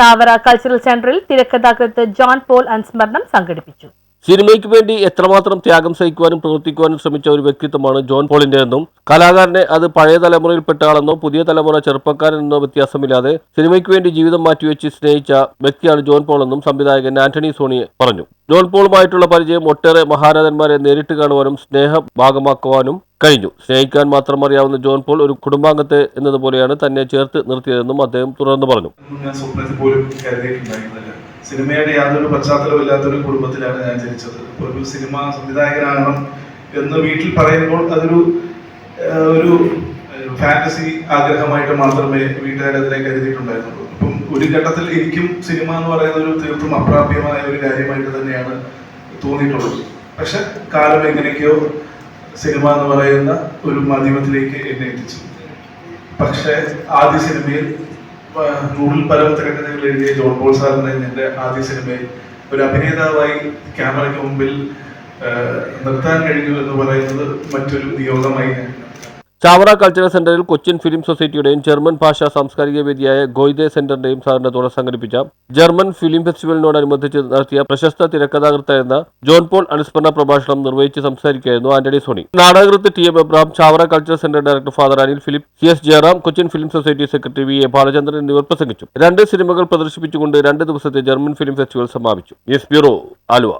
Chavara cultural സെന്ററിൽ തിരക്കഥാകൃത്ത് John Paul അനുസ്മരണം സംഘടിപ്പിച്ചു. സിനിമയ്ക്ക് വേണ്ടി എത്രമാത്രം ത്യാഗം സഹിക്കുവാനും പ്രവർത്തിക്കുവാനും ശ്രമിച്ച ഒരു വ്യക്തിത്വമാണ് ജോൺ പോളിന്റെതെന്നും കലാകാരനെ അത് പഴയ തലമുറയിൽപ്പെട്ട ആളെന്നോ പുതിയ തലമുറ ചെറുപ്പക്കാരനെന്നോ വ്യത്യാസമില്ലാതെ സിനിമയ്ക്ക് വേണ്ടി ജീവിതം മാറ്റിവെച്ച് സ്നേഹിച്ച വ്യക്തിയാണ് ജോൺ പോൾ എന്നും സംവിധായകൻ ആന്റണി സോണി പറഞ്ഞു. ജോൺ പോളുമായിട്ടുള്ള പരിചയം ഒട്ടേറെ മഹാരാജന്മാരെ നേരിട്ട് കാണുവാനും സ്നേഹ ഭാഗമാക്കുവാനും കഴിഞ്ഞു. സ്നേഹിക്കാൻ മാത്രം അറിയാവുന്ന ജോൺ പോൾ ഒരു കുടുംബാംഗത്തെ എന്നതുപോലെയാണ് തന്നെ ചേർത്ത് നിർത്തിയതെന്നും അദ്ദേഹം തുടർന്ന് പറഞ്ഞു. സിനിമയുടെ യാതൊരു പശ്ചാത്തലമില്ലാത്തൊരു കുടുംബത്തിലാണ് ഞാൻ ജനിച്ചത്. ഒരു സിനിമ സംവിധായകനാകണം എന്ന് വീട്ടിൽ പറയുമ്പോൾ അതൊരു ഒരു ഫാന്റസി ആഗ്രഹമായിട്ട് മാത്രമേ വീട്ടുകാരതിനെ കരുതിയിട്ടുണ്ടായിരുന്നുള്ളൂ അപ്പം ഒരു ഘട്ടത്തിൽ എനിക്കും സിനിമ എന്ന് പറയുന്ന ഒരു തീർത്തും അപ്രാപ്യമായ ഒരു കാര്യമായിട്ട് തന്നെയാണ് തോന്നിയിട്ടുള്ളത്. പക്ഷെ കാലം എങ്ങനെയൊക്കെയോ സിനിമ എന്ന് പറയുന്ന ഒരു മാധ്യമത്തിലേക്ക് എന്നെ എത്തിച്ചു. പക്ഷേ ആദ്യ സിനിമയിൽ നൂറിൽ പരം തിരക്കഥകൾ എഴുതിയ ജോൺ പോൾ സാറിന്റെ എന്റെ ആദ്യ സിനിമയിൽ ഒരു അഭിനേതാവായി ക്യാമറയ്ക്ക് മുമ്പിൽ നിർത്താൻ കഴിഞ്ഞു എന്ന് പറയുന്നത് മറ്റൊരു നിയോഗമായി ഞാൻ ചാവറ കൾച്ചറൽ സെന്ററിൽ കൊച്ചിൻ ഫിലിം സൊസൈറ്റിയുടെയും ജർമ്മൻ ഭാഷാ സാംസ്കാരിക വേദിയായ ഗോയ്ദെ സെന്ററിന്റെയും സഹകരണത്തോടെ സംഘടിപ്പിച്ച ജർമ്മൻ ഫിലിം ഫെസ്റ്റിവലിനോടനുബന്ധിച്ച് നടത്തിയ പ്രശസ്ത തിരക്കഥാകൃത്തായിരുന്ന ജോൺ പോൾ അനുസ്മരണ പ്രഭാഷണം നിർവഹിച്ച് സംസാരിക്കുകയായിരുന്നു Antony Sony. നാടകൃത്ത് T M Abraham Chavara cultural centre director father Anil Philip C S Jayaram Cochin film society secretary V A Balachandran എന്നിവർ പ്രസംഗിച്ചു. രണ്ട് സിനിമകൾ പ്രദർശിപ്പിച്ചുകൊണ്ട് രണ്ട് ദിവസത്തെ ജർമ്മൻ ഫിലിം ഫെസ്റ്റിവൽ സമാപിച്ചു. News bureau Aluva.